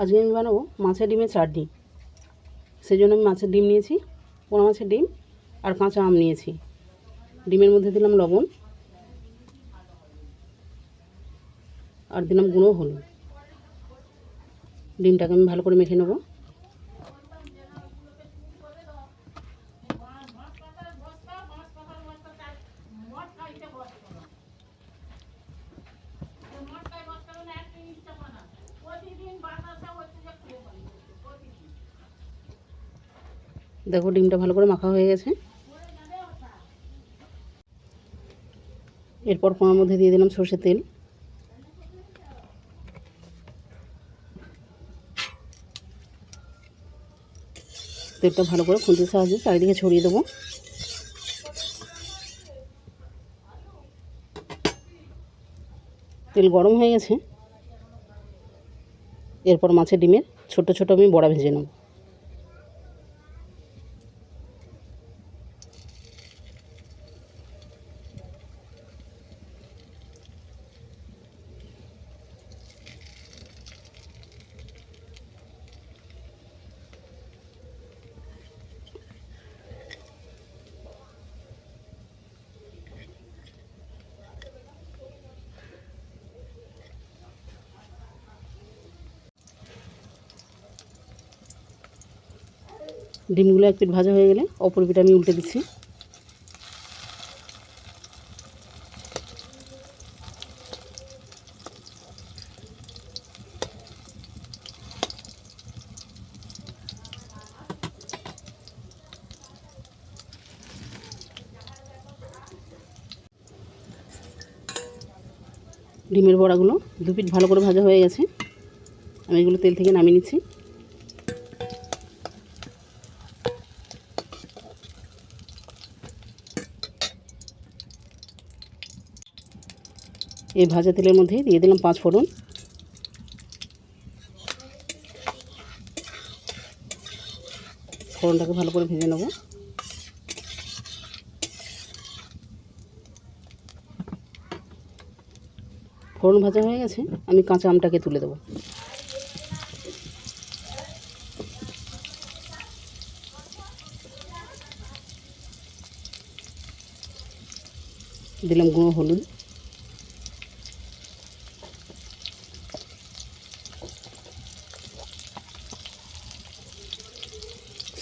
আজকে আমি বানাবো মাছের ডিমের চাটনি। সেই জন্য আমি মাছের ডিম নিয়েছি, পোনা মাছের ডিম আর কাঁচা আম নিয়েছি। ডিমের মধ্যে দিলাম লবণ আর দিলাম গুঁড়ো হলুদ। ডিমটাকে আমি ভালো করে মেখে নেব। দেখো ডিমটা ভালো করে মাখা হয়ে গেছে। এরপর কোনার মধ্যে দিয়ে দিলাম সর্ষের তেল। তেলটা ভালো করে খুন্তির সাহায্যে চারিদিকে ছড়িয়ে দেবো। তেল গরম হয়ে গেছে। এরপর মাছের ডিমের ছোট ছোট আমি বড়া ভেজে নেব। ডিমগুলো এক পিঠ ভাজা হয়ে গেলে অপর পিঠ আমি উল্টে দিচ্ছি। ডিমের বড়াগুলো দু পিঠ ভালো করে ভাজা হয়ে গেছে। আমি এগুলো তেল থেকে নামিয়ে নিচ্ছি। এই ভাজা তেলের মধ্যে দিয়ে দিলাম পাঁচ ফোড়ন। ফোড়নটাকে ভালো করে ভেজে নেব। ফোড়ন ভাজা হয়ে গেছে, আমি কাঁচা আমটাকে তুলে দেবো। দিলাম গুঁড়ো হলুদ।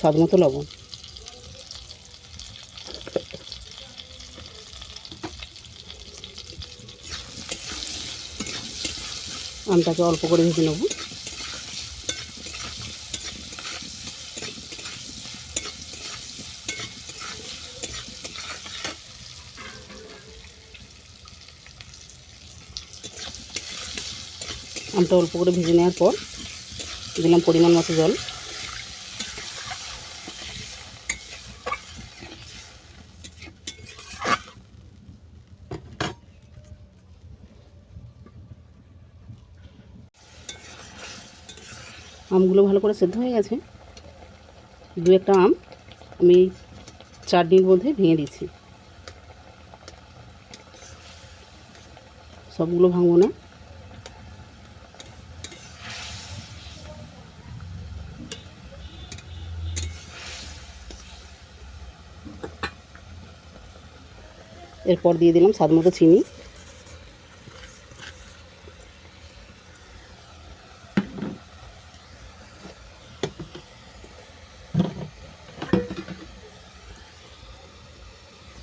স্বাদ মতো লবণ। আমটাকে অল্প করে ভেজে নেব। আমটা অল্প করে ভেজে নেওয়ার পর দিলাম পরিমাণ মতো জল। আমগুলো ভালো করে সেদ্ধ হয়ে গেছে। দু একটা আম আমি চাটনির মধ্যে ভেঙে দিচ্ছি সবগুলো ভাঙবো না। এরপর দিয়ে দিলাম স্বাদ মতো চিনি।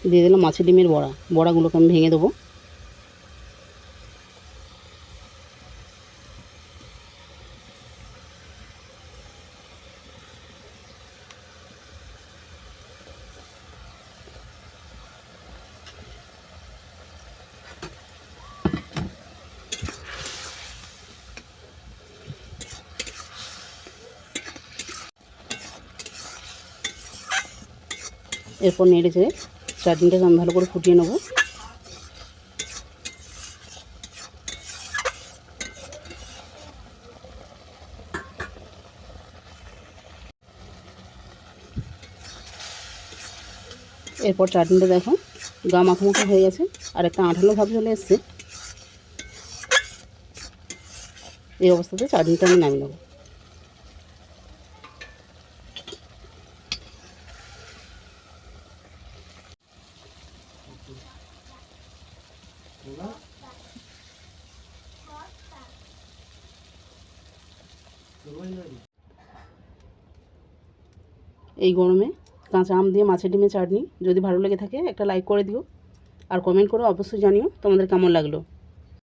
দিয়ে দিলাম মাছের ডিমের বড়া। বড়াগুলোকে আমি ভেঙে দেবো। এরপর নেড়ে চাটনিটাকে আমি ভালো করে ফুটিয়ে নেব। এরপর চাটনিটা দেখো, গা মাখা মাখা হয়ে গেছে, আর একটা আঠালো ভাব চলে এসছে। এই অবস্থাতে চাটনিটা আমি নামিয়ে নেব। এই গরমে কাঁচা আম দিয়ে মাছের ডিমে চাটনি যদি ভালো লেগে থাকে একটা লাইক করে দিও। আর কমেন্ট করে অবশ্যই জানিও তোমাদের কেমন লাগল।